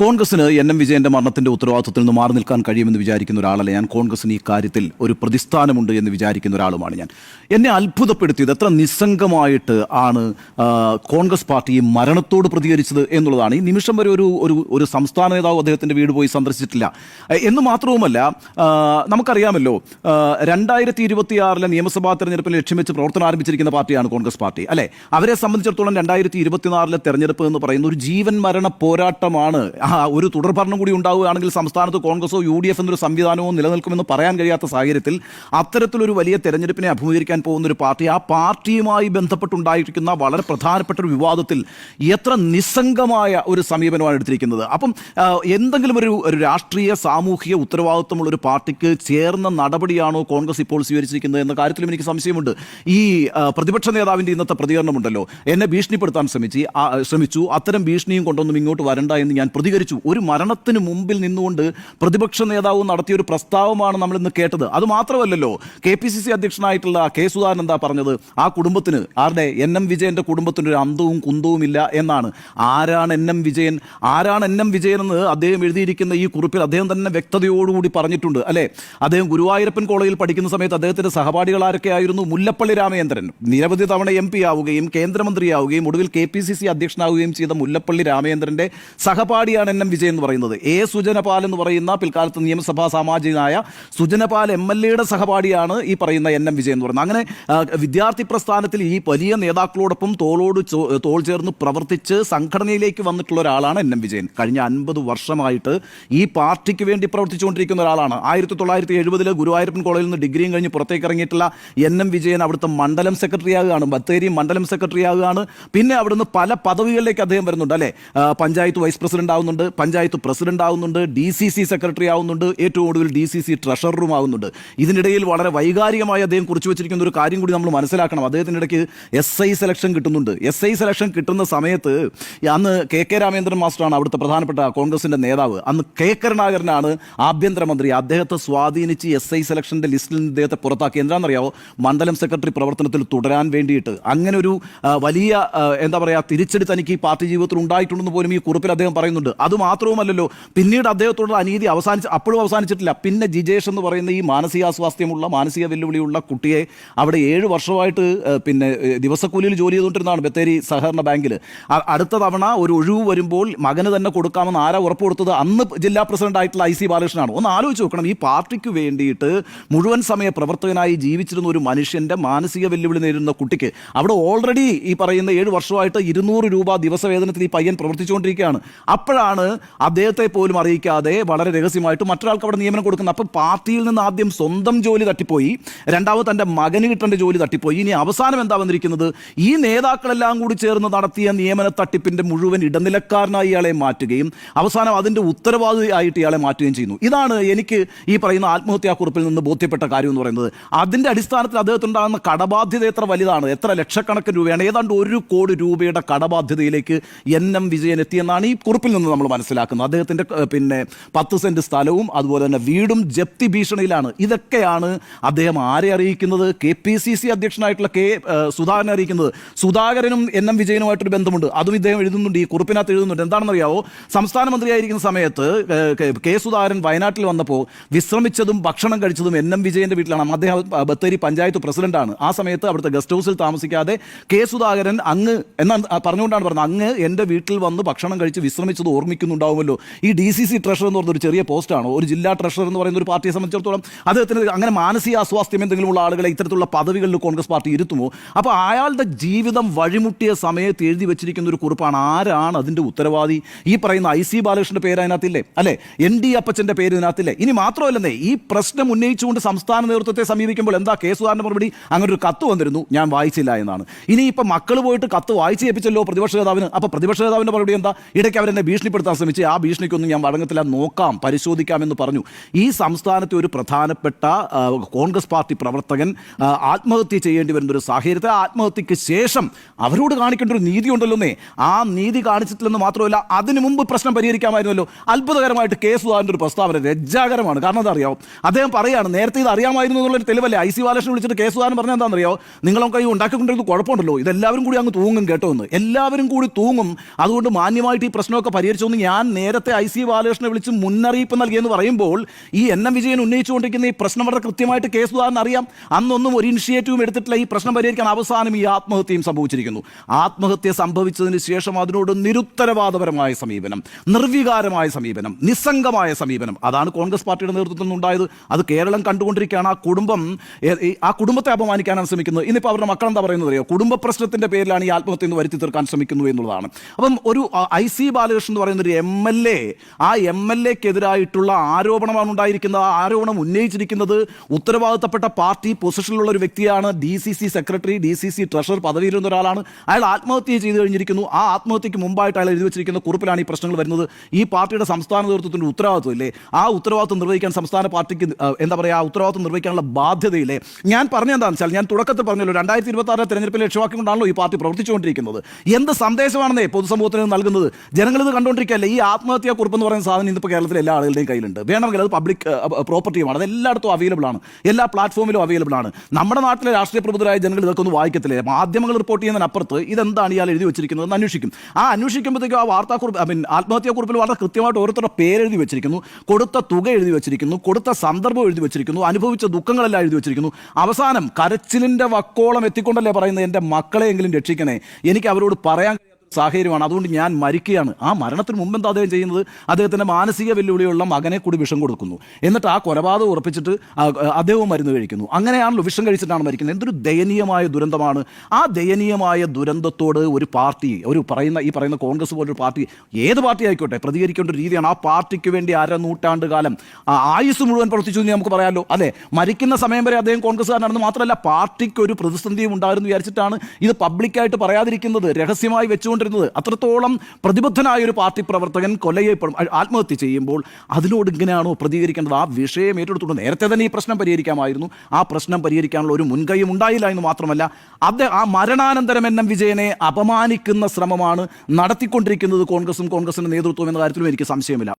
കോൺഗ്രസിന് N M വിജയന്റെ മരണത്തിന്റെ ഉത്തരവാദിത്വത്തിൽ നിന്ന് മാറി നിൽക്കാൻ കഴിയുമെന്ന് വിചാരിക്കുന്ന ഒരാളല്ല ഞാൻ. കോൺഗ്രസിന് ഈ കാര്യത്തിൽ ഒരു പ്രതിസ്ഥാനമുണ്ട് എന്ന് വിചാരിക്കുന്ന ഒരാളുമാണ് ഞാൻ. എന്നെ അത്ഭുതപ്പെടുത്തിയത് എത്ര നിസ്സംഗമായിട്ട് ആണ് കോൺഗ്രസ് പാർട്ടി മരണത്തോട് പ്രതികരിച്ചത് എന്നുള്ളതാണ്. ഈ നിമിഷം വരെ ഒരു ഒരു ഒരു സംസ്ഥാന നേതാവ് അദ്ദേഹത്തിന്റെ വീട് പോയി സന്ദർശിച്ചിട്ടില്ല. എന്ന് മാത്രവുമല്ല നമുക്കറിയാമല്ലോ രണ്ടായിരത്തി ഇരുപത്തിയാറിലെ നിയമസഭാ തെരഞ്ഞെടുപ്പിൽ ലക്ഷ്യം വെച്ച് പ്രവർത്തനം ആരംഭിച്ചിരിക്കുന്ന പാർട്ടിയാണ് കോൺഗ്രസ് പാർട്ടി അല്ലേ? അവരെ സംബന്ധിച്ചിടത്തോളം രണ്ടായിരത്തി ഇരുപത്തിനാറിലെ തെരഞ്ഞെടുപ്പ് എന്ന് പറയുന്ന ഒരു ജീവൻ മരണ പോരാട്ടമാണ് ആ തുടർ ഭരണം കൂടി ഉണ്ടാവുകയാണെങ്കിൽ സംസ്ഥാനത്ത് കോൺഗ്രസോ യു ഡി എഫ് എന്നൊരു സംവിധാനമോ നിലനിൽക്കുമെന്ന് പറയാൻ കഴിയാത്ത സാഹചര്യത്തിൽ അത്തരത്തിലൊരു വലിയ തെരഞ്ഞെടുപ്പിനെ അഭിമുഖീകരിക്കാൻ പോകുന്ന ഒരു പാർട്ടി ആ പാർട്ടിയുമായി ബന്ധപ്പെട്ടുണ്ടായിരിക്കുന്ന വളരെ പ്രധാനപ്പെട്ട ഒരു വിവാദത്തിൽ എത്ര നിസ്സംഗമായ ഒരു സമീപനമാണ് എടുത്തിരിക്കുന്നത്. അപ്പം എന്തെങ്കിലും ഒരു ഒരു രാഷ്ട്രീയ സാമൂഹിക ഉത്തരവാദിത്വമുള്ള ഒരു പാർട്ടിക്ക് ചേർന്ന നടപടിയാണോ കോൺഗ്രസ് ഇപ്പോൾ സ്വീകരിച്ചിരിക്കുന്നത് എന്ന കാര്യത്തിലും എനിക്ക് സംശയമുണ്ട്. ഈ പ്രതിപക്ഷ നേതാവിന്റെ ഇന്നത്തെ പ്രതികരണമുണ്ടല്ലോ. എന്നെ ഭീഷണിപ്പെടുത്താൻ ശ്രമിച്ചു ശ്രമിച്ചു. അത്തരം ഭീഷണിയും കൊണ്ടൊന്നും ഇങ്ങോട്ട് വരണ്ട എന്ന് ഞാൻ പ്രതികരിച്ചു ഒരു മരണത്തിന് മുമ്പിൽ നിന്നുകൊണ്ട് പ്രതിപക്ഷ നേതാവ് നടത്തിയ ഒരു പ്രസ്താവമാണ് നമ്മൾ ഇന്ന് കേട്ടത്. അത് മാത്രമല്ലല്ലോ കെ പി സി സി അധ്യക്ഷനായിട്ടുള്ള കെ സുധാകരൻ എന്താ പറഞ്ഞത്? ആ കുടുംബത്തിന് ആരുടെ? എൻ എം വിജയന്റെ കുടുംബത്തിന് ഒരു അന്തവും കുന്തവും ഇല്ല എന്നാണ്. ആരാണ് എൻ എം വിജയൻ? ആരാണ് എൻ എം വിജയൻ എന്ന് അദ്ദേഹം എഴുതിയിരിക്കുന്ന ഈ കുറിപ്പിൽ അദ്ദേഹം തന്നെ വ്യക്തതയോടുകൂടി പറഞ്ഞിട്ടുണ്ട് അല്ലെ? അദ്ദേഹം ഗുരുവായൂരപ്പൻ കോളേജിൽ പഠിക്കുന്ന സമയത്ത് അദ്ദേഹത്തിന്റെ സഹപാഠികൾ ആരൊക്കെയായിരുന്നു മുല്ലപ്പള്ളി രാമചന്ദ്രൻ. നിരവധി തവണ എം പി ആവുകയും കേന്ദ്രമന്ത്രിയാവുകയും ഒടുവിൽ കെ പി സി സി അധ്യക്ഷനാവുകയും ചെയ്ത മുല്ലപ്പള്ളി രാമചന്ദ്രന്റെ സഹപാഠിയാണ് എൻ എം എന്ന് പറയുന്നത്. എ. സുജനപാൽ എന്ന് പറയുന്ന പിൽക്കാലത്ത് നിയമസഭാ സാമാജികനായ സുജനപാൽ എം എൽ എയുടെ സഹപാഠിയാണ് ഈ പറയുന്ന എൻ എം വിജയൻ എന്ന് പറയുന്നത്. അങ്ങനെ വിദ്യാർത്ഥി പ്രസ്ഥാനത്തിൽ ഈ വലിയ നേതാക്കളോടൊപ്പം തോളോട് തോൾ ചേർന്ന് പ്രവർത്തിച്ച് സംഘടനയിലേക്ക് വന്നിട്ടുള്ള ഒരാളാണ് എൻ എം വിജയൻ. കഴിഞ്ഞ അൻപത് വർഷമായിട്ട് ഈ പാർട്ടിക്ക് വേണ്ടി പ്രവർത്തിച്ചുകൊണ്ടിരിക്കുന്ന ഒരാളാണ്. ആയിരത്തി തൊള്ളായിരത്തി എഴുപതിൽ ഗുരുവായൂരപ്പൻ കോളേജിൽ നിന്ന് ഡിഗ്രിയും കഴിഞ്ഞ് പുറത്തേക്ക് ഇറങ്ങിയിട്ടുള്ള എൻ എം വിജയൻ അവിടുത്തെ മണ്ഡലം സെക്രട്ടറി ആകുകയാണ്. ബത്തേരി മണ്ഡലം സെക്രട്ടറി ആകുകയാണ്. പിന്നെ അവിടുന്ന് പല പദവികളിലേക്ക് അദ്ദേഹം വരുന്നുണ്ട് അല്ലേ? പഞ്ചായത്ത് വൈസ് പ്രസിഡന്റ് ആവുന്നുണ്ട് പഞ്ചായത്ത് പ്രസിഡന്റ് ആവുന്നുണ്ട് ഡി സി സി സെക്രട്ടറി ആവുന്നുണ്ട് ഏറ്റവും ഒടുവിൽ ഡി സി സി ട്രഷററും ആവുന്നുണ്ട്. ഇതിനിടയിൽ വളരെ വൈകാരികമായി അദ്ദേഹം കുറിച്ച് വെച്ചിരിക്കുന്ന ഒരു കാര്യം കൂടി നമ്മൾ മനസ്സിലാക്കണം. അദ്ദേഹത്തിന്റെ ഇടയ്ക്ക് എസ് ഐ സെലക്ഷൻ കിട്ടുന്നുണ്ട്. എസ് ഐ സെലക്ഷൻ കിട്ടുന്ന സമയത്ത് അന്ന് കെ കെ രാമേന്ദ്രൻ മാസ്റ്ററാണ് അവിടുത്തെ പ്രധാനപ്പെട്ട കോൺഗ്രസിന്റെ നേതാവ്. അന്ന് കെ കരുണാകരനാണ് ആഭ്യന്തരമന്ത്രി. അദ്ദേഹത്തെ സ്വാധീനിച്ച് എസ് ഐ സെലക്ഷന്റെ ലിസ്റ്റിൽ നിന്ന് ഇദ്ദേഹത്തെ പുറത്താക്കി. എന്താണെന്നറിയാവോ? മണ്ഡലം സെക്രട്ടറി പ്രവർത്തനത്തിൽ തുടരാൻ വേണ്ടിയിട്ട്. അങ്ങനെ ഒരു വലിയ എന്താ പറയുക തിരിച്ചടി തനിക്ക് ഈ പാർട്ടി ജീവിതത്തിൽ ഉണ്ടായിട്ടുണ്ടെന്ന് പോലും ഈ കുറിപ്പിൽ അദ്ദേഹം പറയുന്നുണ്ട്. മാത്രവുമല്ലല്ലോ പിന്നീട് അദ്ദേഹത്തോടുള്ള അനീതി അവസാനിച്ച് അപ്പോഴും അവസാനിച്ചിട്ടില്ല. പിന്നെ ജിജേഷ് എന്ന് പറയുന്ന ഈ മാനസികാസ്വാസ്ഥ്യമുള്ള മാനസിക വെല്ലുവിളിയുള്ള കുട്ടിയെ അവിടെ ഏഴ് വർഷമായിട്ട് പിന്നെ ദിവസക്കൂലിയിൽ ജോലി ചെയ്തുകൊണ്ടിരുന്നതാണ് ബത്തേരി സഹകരണ ബാങ്കിൽ. അടുത്ത തവണ ഒരു ഒഴിവ് വരുമ്പോൾ മകന് തന്നെ കൊടുക്കാമെന്ന് ആരാ ഉറപ്പ് കൊടുത്തത്? അന്ന് ജില്ലാ പ്രസിഡന്റ് ആയിട്ടുള്ള ഐ സി ബാലകൃഷ്ണനാണ്. ഒന്ന് ആലോചിച്ച് നോക്കണം. ഈ പാർട്ടിക്ക് വേണ്ടിയിട്ട് മുഴുവൻ സമയ പ്രവർത്തകനായി ജീവിച്ചിരുന്ന ഒരു മനുഷ്യന്റെ മാനസിക വെല്ലുവിളി നേരിടുന്ന കുട്ടിക്ക് അവിടെ ഓൾറെഡി ഈ പറയുന്ന ഏഴ് വർഷമായിട്ട് ഇരുന്നൂറ് രൂപ ദിവസവേതനത്തിൽ ഈ പയ്യൻ പ്രവർത്തിച്ചുകൊണ്ടിരിക്കുകയാണ്. അപ്പോഴാണ് അദ്ദേഹത്തെ പോലും അറിയിക്കാതെ വളരെ രഹസ്യമായിട്ട് മറ്റൊരാൾക്ക് അവിടെ നിയമനം കൊടുക്കുന്നത്. അപ്പോൾ പാർട്ടിയിൽ നിന്ന് ആദ്യം സ്വന്തം ജോലി തട്ടിപ്പോയി. രണ്ടാമത് തന്റെ മകന് കിട്ടേണ്ട ജോലി തട്ടിപ്പോയി. ഇനി അവസാനം എന്താ വന്നിരിക്കുന്നത്? ഈ നേതാക്കളെല്ലാം കൂടി ചേർന്ന് നടത്തിയ നിയമന തട്ടിപ്പിന്റെ മുഴുവൻ ഇടനിലക്കാരനായി ഇയാളെ മാറ്റുകയും അവസാനം അതിന്റെ ഉത്തരവാദിയായിട്ട് ഇയാളെ മാറ്റുകയും ചെയ്യുന്നു. ഇതാണ് എനിക്ക് ഈ പറയുന്ന ആത്മഹത്യാക്കുറിപ്പിൽ നിന്ന് ബോധ്യപ്പെട്ട കാര്യം എന്ന് പറയുന്നത്. അതിന്റെ അടിസ്ഥാനത്തിൽ അദ്ദേഹത്തിനുണ്ടാകുന്ന കടബാധ്യത എത്ര വലുതാണ്? എത്ര ലക്ഷക്കണക്കിന് രൂപയാണ്? ഏതാണ്ട് ഒരു കോടി രൂപയുടെ കടബാധ്യതയിലേക്ക് എൻ എം വിജയൻ എത്തിയെന്നാണ് ഈ കുറിപ്പിൽ നിന്ന് നമ്മൾ മനസ്സിലാക്കുന്നത് അദ്ദേഹത്തിന്റെ പിന്നെ പത്ത് സെന്റ് സ്ഥലവും അതുപോലെ തന്നെ വീടും ജപ്തി ഭീഷണിയിലാണ്. ഇതൊക്കെയാണ് അദ്ദേഹം ആരെ അറിയിക്കുന്നത്? കെ പി സി സി അധ്യക്ഷനായിട്ടുള്ള കെ സുധാകരനെ അറിയിക്കുന്നത്. സുധാകരനും എൻ എം വിജയനുമായിട്ടൊരു ബന്ധമുണ്ട്. അതും ഇദ്ദേഹം എഴുതുന്നുണ്ട്. ഈ കുറിപ്പിനകത്ത് എഴുതുന്നുണ്ട്. എന്താണെന്നറിയാവോ? സംസ്ഥാന മന്ത്രിയായിരിക്കുന്ന സമയത്ത് കെ- സുധാകരൻ വയനാട്ടിൽ വന്നപ്പോൾ വിശ്രമിച്ചതും ഭക്ഷണം കഴിച്ചതും എൻ എം വിജയന്റെ വീട്ടിലാണ്. അദ്ദേഹം ബത്തേരി പഞ്ചായത്ത് പ്രസിഡന്റാണ്. ആ സമയത്ത് അവിടുത്തെ ഗസ്റ്റ് ഹൗസിൽ താമസിക്കാതെ കെ സുധാകരൻ അങ്ങ് എന്നാ പറഞ്ഞുകൊണ്ടാണ് പറഞ്ഞത് അങ്ങ് എന്റെ വീട്ടിൽ വന്ന് ഭക്ഷണം കഴിച്ച് വിശ്രമിച്ചത് ഓർമ്മിക്കുന്നുണ്ടാവുമല്ലോ ഈ ഡി സി സി ട്രഷറർ എന്ന് പറഞ്ഞൊരു ചെറിയ പോസ്റ്റാണ്. ഒരു ജില്ലാ ട്രഷർ എന്ന് പറയുന്ന ഒരു പാർട്ടിയെ സംബന്ധിച്ചിടത്തോളം അദ്ദേഹത്തിന് അങ്ങനെ മാനസിക അസ്വാസ്ഥ്യം എന്തെങ്കിലും ഉള്ള ആളുകളെ ഇത്തരത്തിലുള്ള പദവികളിൽ കോൺഗ്രസ് പാർട്ടി ഇരുത്തുമോ? അപ്പോൾ അയാളുടെ ജീവിതം വഴിമുട്ടിയ സമയത്ത് എഴുതി വെച്ചിരിക്കുന്ന ഒരു കുറിപ്പാണ് ആരാണ് അതിന്റെ ഉത്തരവാദി? ഈ പറയുന്ന ഐ സി ബാലകൃഷ്ണന്റെ പേര് അതിനകത്തില്ലേ? അല്ലേ? എൻ ഡി അപ്പച്ചന്റെ പേര് ഇതിനകത്തില്ലേ? ഇനി മാത്രമല്ലെന്നേ ഈ പ്രശ്നം ഉന്നയിച്ചുകൊണ്ട് സംസ്ഥാന നേതൃത്വത്തെ സമീപിക്കുമ്പോൾ എന്താ കേസുകാരന്റെ മറുപടി? അങ്ങനെ ഒരു കത്ത് വന്നിരുന്നു ഞാൻ വായിച്ചില്ല എന്നാണ്. ഇനി ഇപ്പം മക്കൾ പോയിട്ട് കത്ത് വായിച്ച് ഏൽപ്പിച്ചല്ലോ പ്രതിപക്ഷ നേതാവിന്? അപ്പോൾ പ്രതിപക്ഷ നേതാവിന്റെ മറുപടി എന്താ? ഇടയ്ക്ക് അവരെന്നെ ഭീഷണിപ്പെടുത്താൻ ശ്രമിച്ച് ആ ഭീഷണിക്കൊന്നും ഞാൻ വഴങ്ങത്തില്ല നോക്കാം പരിശോധിക്കാമെന്ന് പറഞ്ഞു. ഈ സംസ്ഥാനത്തെ ഒരു പ്രധാനപ്പെട്ട കോൺഗ്രസ് പാർട്ടി പ്രവർത്തകൻ ആത്മഹത്യ ചെയ്യേണ്ടി വരുന്ന ഒരു സാഹചര്യത്തെ ആത്മഹത്യക്ക് ശേഷം അവരോട് കാണിക്കേണ്ട ഒരു നീതി ഉണ്ടല്ലോന്നേ ആ നീതി കാണിച്ചിട്ടില്ലെന്ന് മാത്രമല്ല അതിനു മുമ്പ് പ്രശ്നം പരിഹരിക്കാമായിരുന്നല്ലോ. അത്ഭുതകരമായിട്ട് കേസ് സുധാകരന്റെ ഒരു പ്രസ്താവന ലജ്ജാകരമാണ് കാരണം എന്താ അറിയാമോ അദ്ദേഹം പറയുകയാണ് നേരത്തെ ഇത് അറിയാമായിരുന്നു എന്നുള്ളൊരു തെളിവല്ലേ? ഐ സി ബാലകൃഷ്ണൻ വിളിച്ചിട്ട് കേസ് സുധാകരൻ പറഞ്ഞാൽ എന്താണെന്നറിയോ? നിങ്ങളൊക്കെ ഈ ഉണ്ടാക്കിക്കൊണ്ടിരുന്നത് കുഴപ്പമുണ്ടല്ലോ. ഇതെല്ലാവരും കൂടി അങ്ങ് തൂങ്ങും കേട്ടോ എന്ന്. എല്ലാവരും കൂടി തൂങ്ങും. അതുകൊണ്ട് മാന്യമായിട്ട് ഈ പ്രശ്നമൊക്കെ പരിഹരിച്ചു സംഭവിച്ചതെന്ന് ഞാൻ നേരത്തെ ഐ സി ബാലകൃഷ്ണനെ വിളിച്ച് മുന്നറിയിപ്പ് നൽകിയെന്ന് പറയുമ്പോൾ ഈ എൻ എം വിജയൻ ഉന്നയിച്ചുകൊണ്ടിരിക്കുന്ന ഈ പ്രശ്നം വളരെ കൃത്യമായിട്ട് കേസ് ഉദാഹരണം അറിയാം. അന്നൊന്നും ഒരു ഇനിഷ്യേറ്റീവും എടുത്തിട്ടില്ല. ഈ പ്രശ്നം പരിഹരിക്കാൻ അവസാനം ഈ ആത്മഹത്യയും സംഭവിച്ചിരിക്കുന്നു. ആത്മഹത്യ സംഭവിച്ചതിന് ശേഷം അതിനോട് നിരുത്തരവാദപരമായ സമീപനം നിർവികാരമായ സമീപനം നിസ്സംഗമായ സമീപനം. അതാണ് കോൺഗ്രസ് പാർട്ടിയുടെ നേതൃത്വത്തിൽ നിന്നുണ്ടായത്. അത് കേരളം കണ്ടുകൊണ്ടിരിക്കുകയാണ്. ആ കുടുംബം ആ കുടുംബത്തെ അപമാനിക്കാനാണ് ശ്രമിക്കുന്നത്. ഇന്നിപ്പോൾ അവരുടെ മക്കൾ എന്താ പറയുന്നത് അറിയോ? കുടുംബ പ്രശ്നത്തിന്റെ പേരിലാണ് ഈ ആത്മഹത്യ എന്ന് വരുത്തി തീർക്കാൻ ശ്രമിക്കുന്നു എന്നുള്ളതാണ്. അപ്പം ഒരു ഐ സി ബാലകൃഷ്ണൻ എന്ന് പറയുന്ന ഒരു എം എൽ എ ആ എം എൽ എക്കെതിരായിട്ടുള്ള ആരോപണമാണ് ഉണ്ടായിരിക്കുന്നത്. ആ ആരോപണം ഉന്നയിച്ചിരിക്കുന്നത് ഉത്തരവാദിത്തപ്പെട്ട പാർട്ടി പൊസിഷനിലുള്ള ഒരു വ്യക്തിയാണ്. D C C secretary D C C treasurer പദവിയിലിരുന്ന ഒരാളാണ്. അയാൾ ആത്മഹത്യ ചെയ്തു കഴിഞ്ഞിരിക്കുന്നു. ആ ആത്മഹത്യക്ക് മുമ്പായിട്ട് അയാൾ എഴുതി വെച്ചിരിക്കുന്ന കുറിപ്പിലാണ് ഈ പ്രശ്നങ്ങൾ വരുന്നത്. ഈ പാർട്ടിയുടെ സംസ്ഥാന നേതൃത്വത്തിന്റെ ഉത്തരവാദിത്വം ഇല്ലേ ആ ഉത്തരവാദിത്വം നിർവഹിക്കാൻ സംസ്ഥാന പാർട്ടിക്ക് എന്താ പറയുക ആ ഉത്തരവാദിത്വം നിർവഹിക്കാനുള്ള ബാധ്യതയില്ലേ? ഞാൻ പറഞ്ഞെന്താണെന്ന് വെച്ചാൽ ഞാൻ തുടക്കത്തിൽ പറഞ്ഞല്ലോ രണ്ടായിരത്തി ഇരുപത്തി ആറിലെ തെരഞ്ഞെടുപ്പിൽ ലക്ഷ്യമാക്കിക്കൊണ്ടാണല്ലോ ഈ പാർട്ടി പ്രവർത്തിച്ചുകൊണ്ടിരിക്കുന്നത്. എന്ത് സന്ദേശമാണെന്നേ പൊതുസമൂഹത്തിന് നൽകുന്നത്? ജനങ്ങൾ ഇത് കണ്ടുകൊണ്ടിരിക്കുകയല്ലേ ഈ ആത്മഹത്യാ കുറിപ്പ് എന്ന് പറയുന്ന സാധനം ഇന്നിപ്പോൾ കേരളത്തിലെ എല്ലാ ആളുകളുടെയും കയ്യിലുണ്ട്. വേണമെങ്കിൽ അത് പബ്ലിക് പ്രോപ്പർട്ടിയുമാണ് അത് എല്ലായിടത്തും അവൈലബിൾ ആണ്. എല്ലാ പ്ലാറ്റ്ഫോമിലും അവൈലബിൾ ആണ്. നമ്മുടെ നാട്ടിലെ രാഷ്ട്രീയ പ്രബുദ്ധരായ ജനങ്ങൾ ഇതൊക്കെ ഒന്ന് വായിക്കത്തില്ലേ? മാധ്യമങ്ങൾ റിപ്പോർട്ട് ചെയ്യുന്നതിനപ്പുറത്ത് ഇതെന്താണ് ഇയാൾ എഴുതി വെച്ചിരിക്കുന്നത് എന്ന് അന്വേഷിക്കും. ആ അന്വേഷിക്കുമ്പോഴത്തേക്കും ആ വാർത്താക്കുറിപ്പ് ഐ മീൻ ആത്മഹത്യാക്കുറിപ്പിൽ വളരെ കൃത്യമായിട്ട് ഓരോരുത്തരുടെ എഴുതി വെച്ചിരിക്കുന്നു. കൊടുത്ത തുക എഴുതി വെച്ചിരിക്കുന്നു. കൊടുത്ത സന്ദർഭം എഴുതി വെച്ചിരിക്കുന്നു. അനുഭവിച്ച ദുഃഖങ്ങളെല്ലാം എഴുതി വെച്ചിരിക്കുന്നു. അവസാനം കരച്ചിലിന്റെ വക്കോളം എത്തിക്കൊണ്ടല്ലേ പറയുന്നത് എന്റെ മക്കളെയെങ്കിലും രക്ഷിക്കണേ. എനിക്ക് അവരോട് പറയാൻ സാഹചര്യമാണ്. അതുകൊണ്ട് ഞാൻ മരിക്കുകയാണ്. ആ മരണത്തിന് മുമ്പ് എന്താ അദ്ദേഹം ചെയ്യുന്നത്? അദ്ദേഹത്തിന്റെ മാനസിക വെല്ലുവിളിയുള്ള മകനെ കൂടി വിഷം കൊടുക്കുന്നു. എന്നിട്ട് ആ കൊലപാതകം ഉറപ്പിച്ചിട്ട് അദ്ദേഹവും മരുന്ന് കഴിക്കുന്നു. അങ്ങനെയാണല്ലോ വിഷം കഴിച്ചിട്ടാണ് മരിക്കുന്നത്. എന്തൊരു ദയനീയമായ ദുരന്തമാണ്. ആ ദയനീയമായ ദുരന്തത്തോട് ഒരു പാർട്ടി ഒരു പറയുന്ന ഈ പറയുന്ന കോൺഗ്രസ് പോലൊരു പാർട്ടി ഏത് പാർട്ടി ആയിക്കോട്ടെ പ്രതികരിക്കേണ്ട ഒരു രീതിയാണ് ആ പാർട്ടിക്ക് വേണ്ടി അര നൂറ്റാണ്ട് കാലം ആയുസ് മുഴുവൻ പ്രവർത്തിച്ചു എന്ന് നമുക്ക് പറയാമല്ലോ അല്ലേ? മരിക്കുന്ന സമയം വരെ അദ്ദേഹം കോൺഗ്രസ്സുകാരനാണെന്ന് മാത്രമല്ല പാർട്ടിക്ക് ഒരു പ്രതിസന്ധിയും ഉണ്ടായിരുന്നു വിചാരിച്ചിട്ടാണ് ഇത് പബ്ലിക്കായിട്ട് പറയാതിരിക്കുന്നത്. രഹസ്യമായി വെച്ചുകൊണ്ടിരുന്നത് അത്രത്തോളം പ്രതിബദ്ധനായ ഒരു പാർട്ടി പ്രവർത്തകൻ കൊലയപ്പെടും ആത്മഹത്യ ചെയ്യുമ്പോൾ അതിനോട് ഇങ്ങനെയാണോ പ്രതികരിക്കേണ്ടത്? ആ വിഷയം ഏറ്റെടുത്തുകൊണ്ട് നേരത്തെ തന്നെ ഈ പ്രശ്നം പരിഹരിക്കാമായിരുന്നു. ആ പ്രശ്നം പരിഹരിക്കാനുള്ള ഒരു മുൻകൈയും ഉണ്ടായില്ല എന്ന് മാത്രമല്ല അത് ആ മരണാനന്തരം എൻ എം വിജയനെ അപമാനിക്കുന്ന ശ്രമമാണ് നടത്തിക്കൊണ്ടിരിക്കുന്നത് കോൺഗ്രസും കോൺഗ്രസിന്റെ നേതൃത്വം എന്ന കാര്യത്തിലും എനിക്ക് സംശയമില്ല.